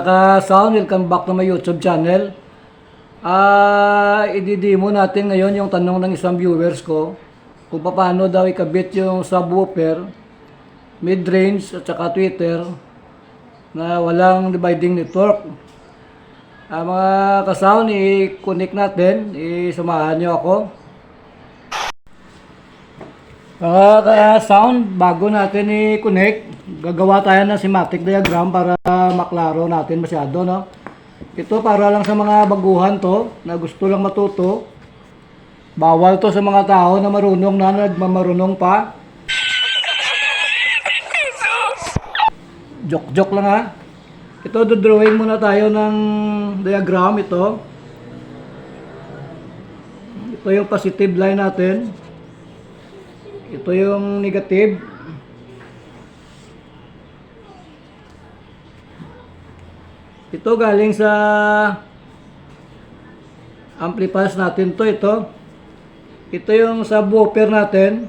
Mga ka-sound, welcome back to my YouTube channel. Ah, i-demo natin ngayon yung tanong ng isang viewers ko kung paano daw ikabit yung subwoofer, mid-range at saka tweeter na walang dividing network. Ah, mga ka-sound, i-connect natin, isamahan nyo ako. Mga ka-sound, bago natin i-connect, gagawa tayo ng schematic diagram para maklaro natin masyado, no? Ito para lang sa mga baguhan to, na gusto lang matuto. Bawal to sa mga tao na marunong na nagmamarunong pa. Joke-joke lang ha. Ito, drawing muna tayo ng diagram ito. Ito yung positive line natin. Ito yung negative. Ito galing sa amplifiers natin to ito. Ito yung subwoofer natin.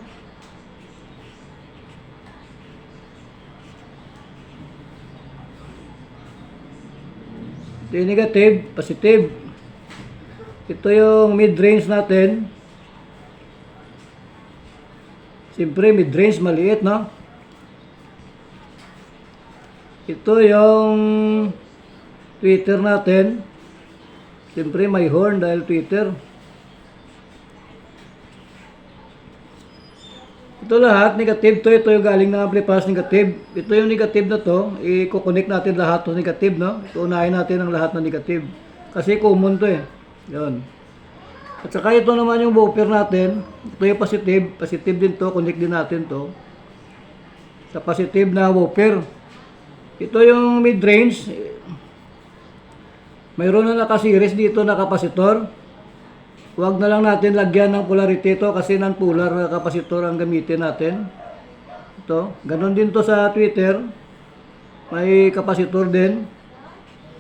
Ito yung negative, positive. Ito yung mid-range natin. Siyempre, mid-range, maliit, no? Ito yung Twitter natin. Siyempre, may horn dahil Twitter. Ito lahat, negative to. Ito yung galing ng amplifiers negative. Ito yung negative na to. I-connect natin lahat to negative, no? Unahin natin ang lahat ng negative. Kasi common to eh. Yun. At saka ito naman yung woofer natin. Ito yung positive. Positive din to. Connect din natin to. Sa positive na woofer. Ito yung mid-range. Mayroon na naka-series dito na kapasitor. Huwag na lang natin lagyan ng polarity ito kasi non-polar na kapasitor ang gamitin natin. Ito. Ganon din to sa Twitter. May kapasitor din.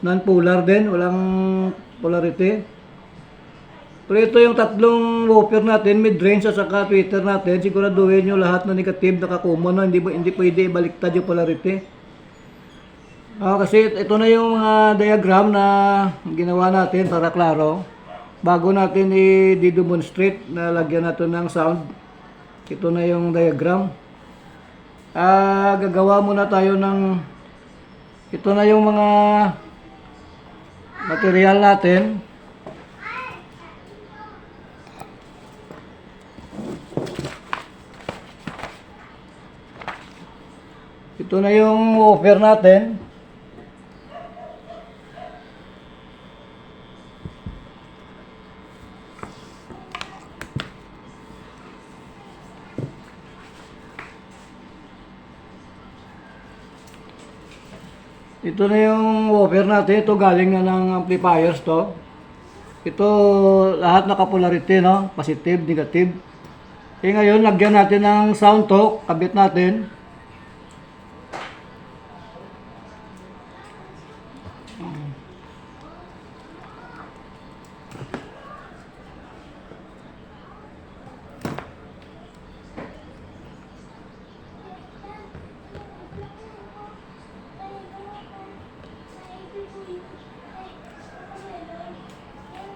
Non-polar din. Walang polarity. Pero ito yung tatlong woofer natin, mid-range at saka Twitter natin. Siguraduhin nyo lahat na negative nakakumon. No? Hindi, hindi pwede ibaliktad yung polarity. Ah, kasi ito na yung mga diagram na ginawa natin para klaro. Bago natin i-demonstrate na lagyan natin ng sound, ito na yung diagram. Ah, gagawa muna tayo ng ito na yung mga material natin. Ito na yung offer natin. Ito na yung woofer natin. Ito galing na ng amplifiers to. Ito lahat naka-polarity, no? Positive, negative. Eh ngayon, lagyan natin ng sound to. Kabit natin. Lalagyan natin ng sound. Hey there baby Ngayon lang ako nakakita ng katulad mo You got me crazy Kahit sinong lalaki mababaliw sa'yo Yan, woofer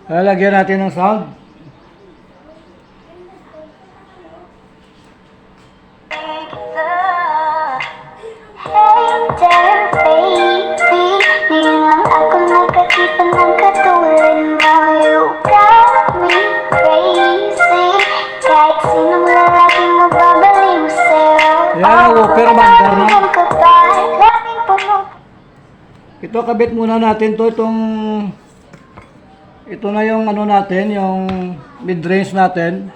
banda na. Alam ko ba, laging pumunta Ito kabit muna natin to itong ito na yung ano natin, yung mid-range natin.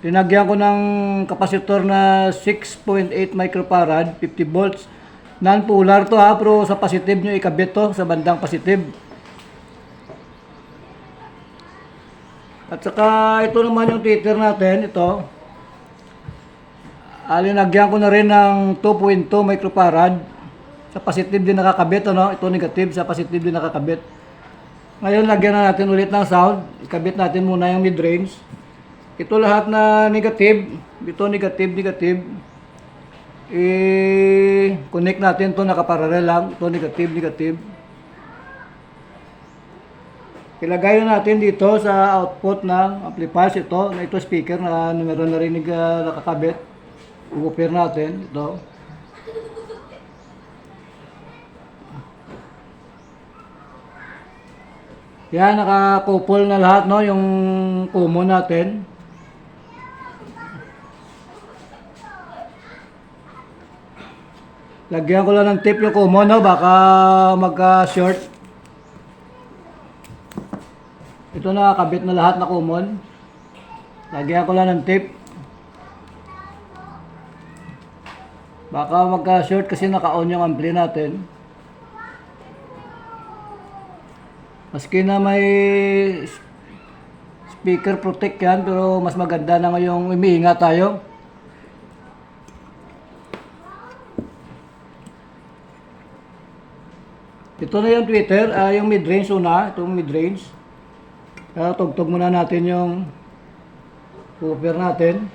Tinagyan ko ng kapasitor na 6.8 microfarad, 50 volts. Non-polar to ha, pero sa positive nyo ikabit to, sa bandang positive. At saka ito naman yung tweeter natin, ito. Alinagyan ko na rin ng 2.2 microfarad. Sa positive din nakakabit, ano? Ito negative, sa positive din nakakabit. Ngayon, lagyan na natin ulit ng sound. Ikabit natin muna yung mid-range. Ito lahat na negative. Ito negative, negative. I-connect natin to nakaparallel lang. Ito negative, negative. Ilagay na natin dito sa output ng amplifiers ito, na ito speaker na meron narinig uh, nakakabit. Uupir natin ito. Yan, nakakupol na lahat, no? Yung kumo natin. Lagyan ko lang ng tape yung kumo, no? Baka magka-short. Ito nakakabit na lahat na common. Lagyan ko lang ng tape. Baka magka-short kasi naka-on yung ampli natin. Maski na may speaker protect yan, pero mas maganda na ngayong umiingat tayo. Ito na yung Twitter, ah, yung mid-range una, itong mid-range. Kaya tugtog muna natin yung woofer natin.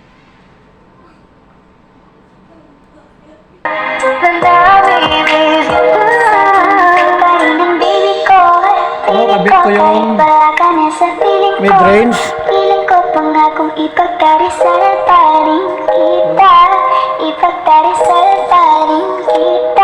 Mid-range. Piling ko pangakong ipagdarisal pa rin kita Ipagdarisal pa rin kita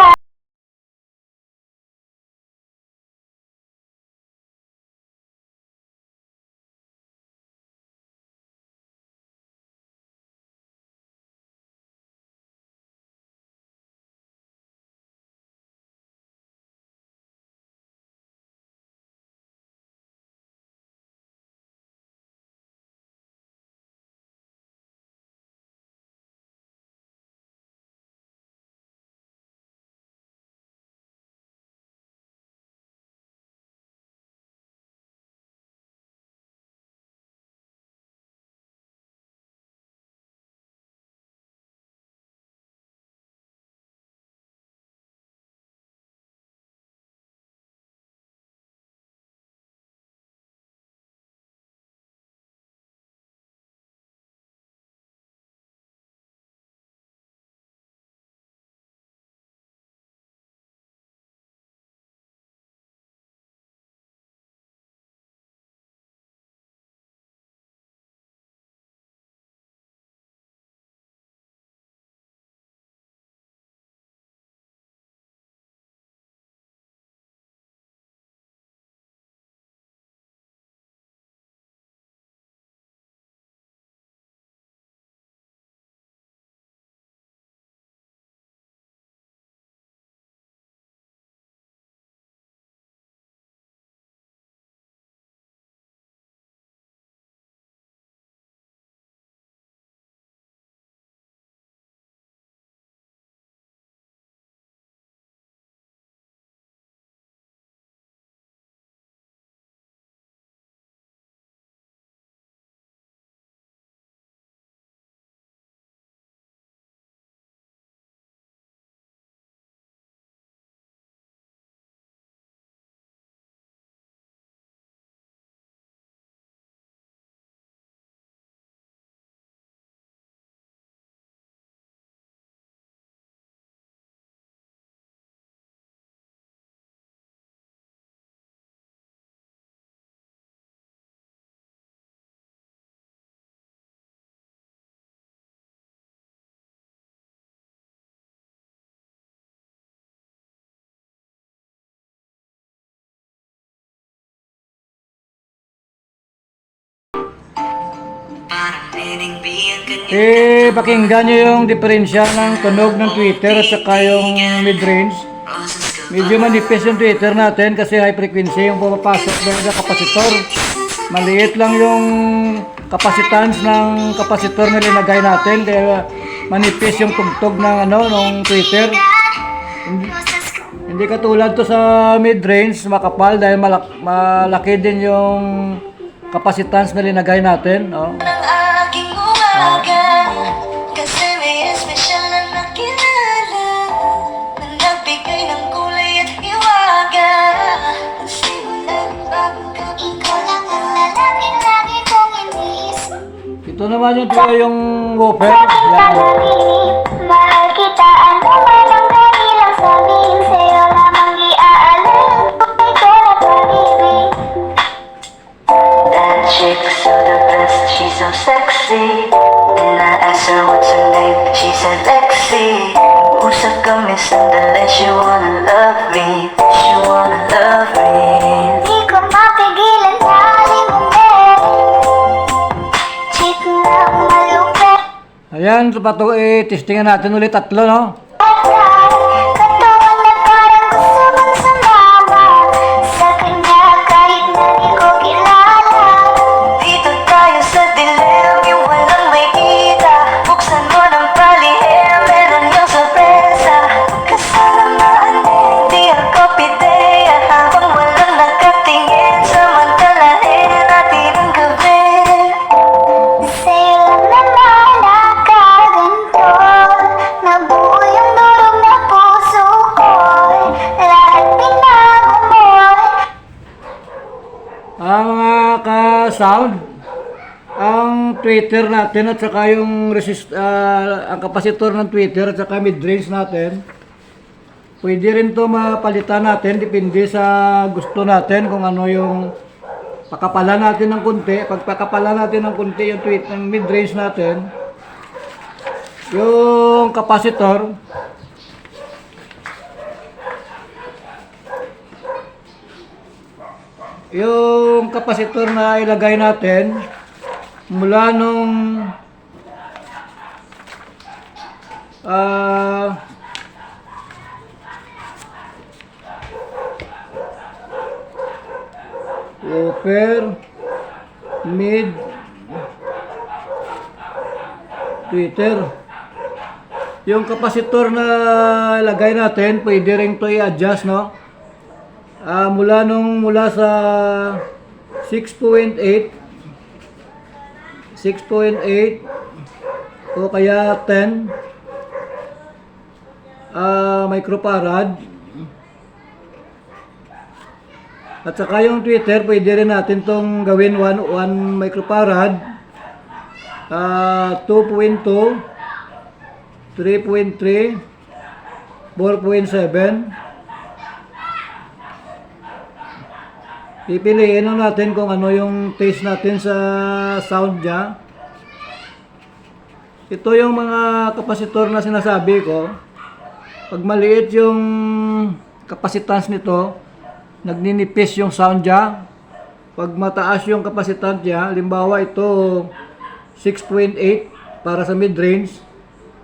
Eh, pakinggan nyo yung diferensya ng tunog ng Twitter at saka yung mid-range. Medyo manipis yung Twitter natin kasi high frequency yung pumapasok ng sa kapasitor. Maliit lang yung capacitance ng kapasitor na linagay natin kaya manipis yung tugtog ng ano ng Twitter. Hindi, hindi katulad to sa mid-range, makapal dahil malak, malaki din yung capacitance na linagay natin. Oh. Ang aking umaga, kasi may espesyal na nakilala, na ng kulay at hiwaga. Ang simulan ko lang ang lalaking lagi kong iniisip. Ito naman yung tuloy yung woofer. Yan. Mahal kita, ano man Pato, eh, testingan natin ulit tatlo, no? Ka-sound, ang Twitter natin at saka yung resist, ah, ang kapasitor ng Twitter at saka mid-range natin, pwede rin to mapalitan natin, depende sa gusto natin kung ano yung pakapalan natin ng kunti. Pag pakapalan natin ng kunti yung tweet ng mid-range natin, yung kapasitor, yung kapasitor na ilagay natin mula nung ah woofer mid tweeter yung kapasitor na ilagay natin pwede rin to i-adjust no Ah, mula nung mula sa 6.8 6.8 o kaya 10 ah microfarad. At saka yung Twitter pwede rin natin tong gawin 1 1 microfarad. Ah 2.2 3.3 4.7 Pipiliin lang natin kung ano yung taste natin sa sound niya. Ito yung mga kapasitor na sinasabi ko. Pag maliit yung kapasitans nito, nagninipis yung sound niya. Pag mataas yung kapasitans niya, limbawa ito 6.8 para sa mid-range,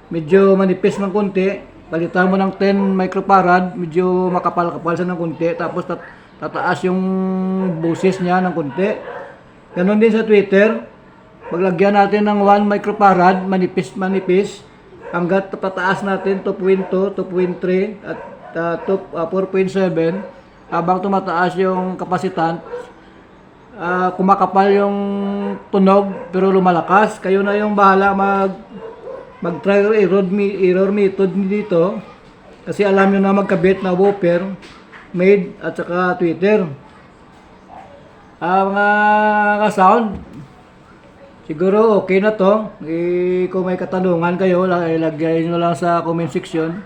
medyo manipis ng konti. Palitan mo ng 10 microfarad, medyo makapal-kapal siya ng konti. Tapos tat tataas yung boses niya ng konti. Ganon din sa Twitter. Paglagyan natin ng 1 microfarad, manipis-manipis, hanggat pataas natin 2.2, 2.3, at uh, to- uh, 4.7, habang tumataas yung kapasitan, ah, kumakapal yung tunog pero lumalakas. Kayo na yung bahala mag mag trial error, error method dito kasi alam nyo na magkabit na woofer made at saka Twitter. Ang mga ka-sound, siguro okay na to. Eh, kung may katanungan kayo, la- ilagay nyo lang sa comment section.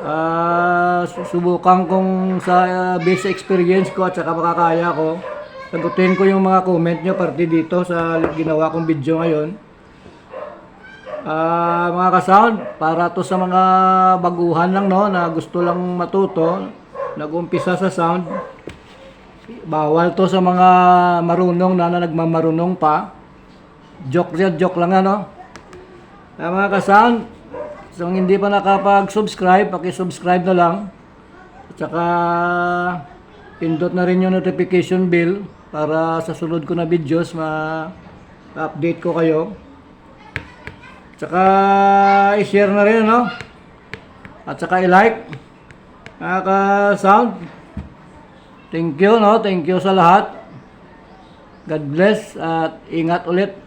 Ah, susubukan kong sa uh, base experience ko at saka makakaya ko. Sagutin ko yung mga comment nyo parte dito sa ginawa kong video ngayon. Ah, mga ka-sound, para to sa mga baguhan lang no na gusto lang matuto, nag-umpisa sa sound. Bawal to sa mga marunong na, na nagmamarunong pa. Joke yan, joke lang ano. Ah, mga ka-sound, So, hindi pa nakapag-subscribe, paki-subscribe na lang. At saka, pindot na rin yung notification bell para sa sunod ko na videos, ma-update ko kayo. At saka, i-share na rin, no? At saka, i-like. Mga ka-sound, thank you, no? Thank you sa lahat. God bless at ingat ulit.